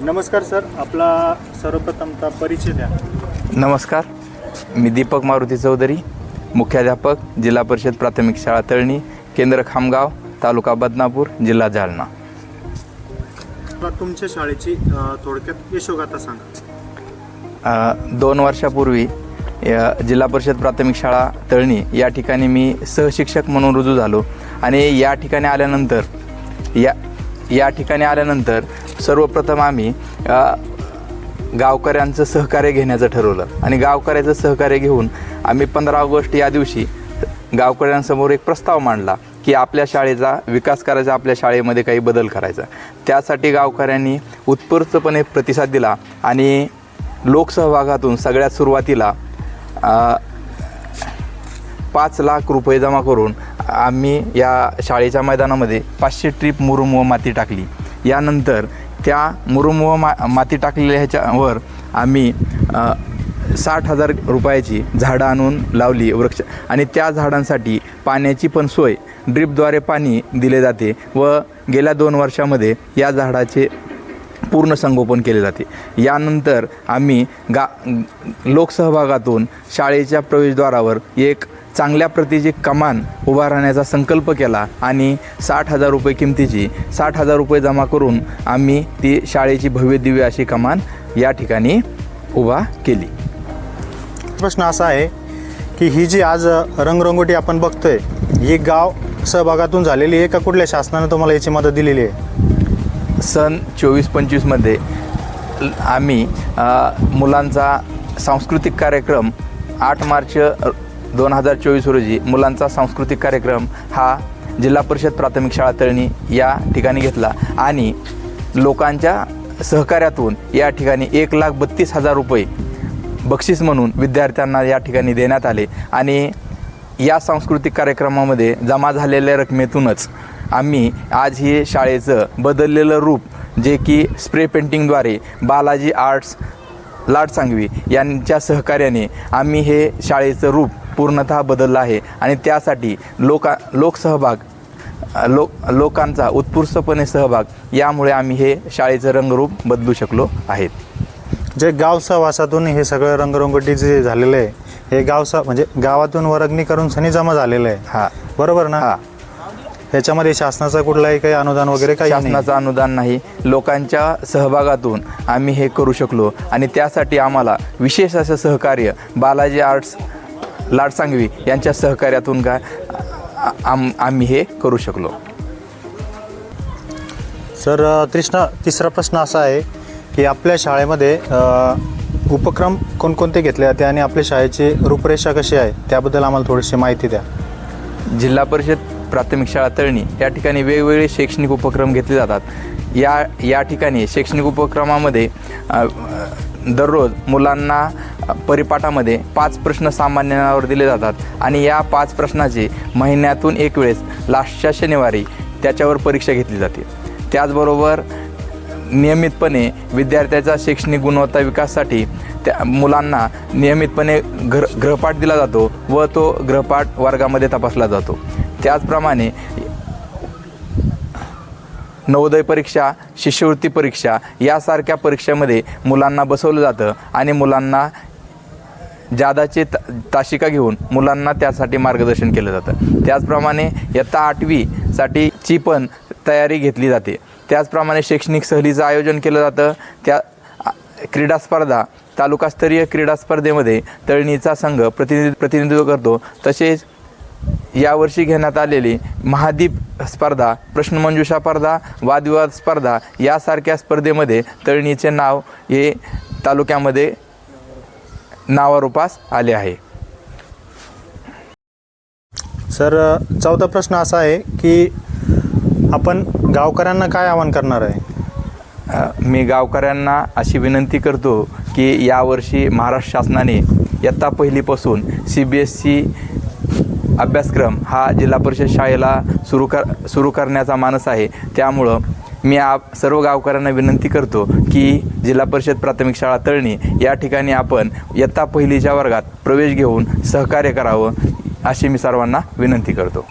नमस्कार सर आपला सर्वप्रथमता परिचय द्या. नमस्कार मी दीपक मारुती चौधरी मुख्याध्यापक जिल्हा परिषद प्राथमिक शाळा तळणी केंद्र खामगाव तालुका बदनापूर जिल्हा जालना. तुमच्या शाळेची अ, थोडक्यात यशोगाथा सांगा. अ, दोन वर्षापूर्वी जिल्हा परिषद प्राथमिक शाळा तळणी या ठिकाणी मी सहशिक्षक म्हणून रुजू झालो. आणि या ठिकाणी आल्यानंतर या या ठिकाणी आल्यानंतर सर्वप्रथम आम्ही गावकऱ्यांचं सहकार्य घेण्याचं ठरवलं. आणि गावकऱ्याचं सहकार्य घेऊन आम्ही पंधरा ऑगस्ट या दिवशी गावकऱ्यांसमोर एक प्रस्ताव मांडला की आपल्या शाळेचा विकास करायचा आपल्या शाळेमध्ये काही बदल करायचा. त्यासाठी गावकऱ्यांनी उत्स्फूर्तपणे प्रतिसाद दिला आणि लोकसहभागातून सगळ्यात सुरुवातीला पाच लाख रुपये जमा करून आम्ही या शाळेच्या मैदानामध्ये पाचशे ट्रीप मुरुम व माती टाकली. यानंतर त्या मुरुम व मा माती टाकलेल्या ह्याच्यावर आम्ही साठ हजार रुपयाची झाडं आणून लावली वृक्ष. आणि त्या झाडांसाठी पाण्याची पण सोय ड्रीपद्वारे पाणी दिले जाते व गेल्या दोन वर्षामध्ये या झाडाचे पूर्ण संगोपन केले जाते. यानंतर आम्ही गा लोकसहभागातून शाळेच्या प्रवेशद्वारावर एक चांगल्या प्रतीची कमान उभा राहण्याचा संकल्प केला आणि साठ हजार रुपये किमतीची साठ हजार रुपये जमा करून आम्ही ती शाळेची भव्य दिव्य अशी कमान या ठिकाणी उभा केली. प्रश्न असा आहे की ही जी आज रंगरंगोटी आपण बघतोय ही गाव सहभागातून झालेली आहे का कुठल्या शासनाने तुम्हाला याची मदत दिलेली आहे? सन चोवीस पंचवीसमध्ये आम्ही मुलांचा सांस्कृतिक कार्यक्रम आठ मार्च दोन हजार चोवीस रोजी मुलांचा सांस्कृतिक कार्यक्रम हा जिल्हा परिषद प्राथमिक शाळा तळणी या ठिकाणी घेतला आणि लोकांच्या सहकार्यातून या ठिकाणी एक लाख बत्तीस हजार रुपये बक्षीस म्हणून विद्यार्थ्यांना या ठिकाणी देण्यात आले. आणि या सांस्कृतिक कार्यक्रमामध्ये जमा झालेल्या रकमेतूनच आम्ही आज हे शाळेचं बदललेलं रूप जे की स्प्रे पेंटिंगद्वारे बालाजी आर्ट्स लाड सांगवी यांच्या सहकार्याने आम्ही हे शाळेचं रूप पूर्णतः बदललं आहे. आणि त्यासाठी लोका लोकसहभाग लोक लोकांचा उत्स्फूर्तपणे सहभाग यामुळे आम्ही हे शाळेचं रंगरूप बदलू शकलो आहेत. जे गाव सहवासातून हे सगळं रंगरंगोटी जे झालेलं आहे हे गाव म्हणजे गावातून वर्गणी करून सनी जमा झालेलं आहे. हा. बरोबर ना? हा. याच्यामध्ये शासनाचं कुठलाही काही अनुदान वगैरे काही नाही. शासनाचं अनुदान नाही. लोकांच्या सहभागातून आम्ही हे करू शकलो. आणि त्यासाठी आम्हाला विशेष असं सहकार्य बालाजी आर्ट्स लाड सांगवी यांच्या सहकार्यातून काय आम आम्ही हे करू शकलो. सर अ, तिसरा तिसरा प्रश्न असा आहे की आपल्या शाळेमध्ये अ, उपक्रम कोणकोणते घेतले जाते आणि आपल्या शाळेची रूपरेषा कशी आहे? त्याबद्दल आम्हाला थोडीशी माहिती द्या. जिल्हा परिषद प्राथमिक शाळा तळणी. या ठिकाणी वेगवेगळे शैक्षणिक उपक्रम घेतले जातात. या या ठिकाणी शैक्षणिक उपक्रमामध्ये दररोज मुलांना परिपाठामध्ये पाच प्रश्न सामान्यावर दिले जातात आणि या पाच प्रश्नाचे महिन्यातून एक वेळेस लास्टच्या शनिवारी त्याच्यावर परीक्षा घेतली जाते. त्याचबरोबर नियमितपणे विद्यार्थ्याचा शैक्षणिक गुणवत्ता विकासासाठी त्या मुलांना नियमितपणे ग्र ग्रहपाठ दिला जातो व तो ग्रहपाठ वर्गामध्ये तपासला जातो. त्याचप्रमाणे नवोदय परीक्षा शिष्यवृत्ती परीक्षा यासारख्या परीक्षेमध्ये मुलांना बसवलं जातं आणि मुलांना जादाचे त ताशिका घेऊन मुलांना त्यासाठी मार्गदर्शन केलं जातं. त्याचप्रमाणे इयत्ता आठवीसाठीची पण तयारी घेतली जाते. त्याचप्रमाणे शैक्षणिक सहलीचं आयोजन केलं जातं. त्या क्रीडा स्पर्धा तालुकास्तरीय क्रीडा स्पर्धेमध्ये तळणीचा संघ प्रतिनिधी प्रतिनिधित्व करतो. तसेच यावर्षी घेण्यात आलेली महादीप स्पर्धा प्रश्नमंजुषा स्पर्धा वादविवाद स्पर्धा यासारख्या स्पर्धेमध्ये तळणीचे नाव हे तालुक्यामध्ये नावारूपास आले आहे. सर चौथा प्रश्न असा आहे की आपण गावकऱ्यांना काय आवाहन करणार आहे? मी गावकऱ्यांना अशी विनंती करतो की यावर्षी महाराष्ट्र शासनाने इयत्ता पहिलीपासून सी बी एस सी अभ्यासक्रम हा जिल्हा परिषद शाळेला सुरू कर सुरू करण्याचा मानस आहे. त्यामुळं मी आप सर्व गावकऱ्यांना विनंती करतो की जिल्हा परिषद प्राथमिक शाळा तळणी या ठिकाणी आपण इयत्ता पहिलीच्या वर्गात प्रवेश घेऊन सहकार्य करावं अशी मी सर्वांना विनंती करतो.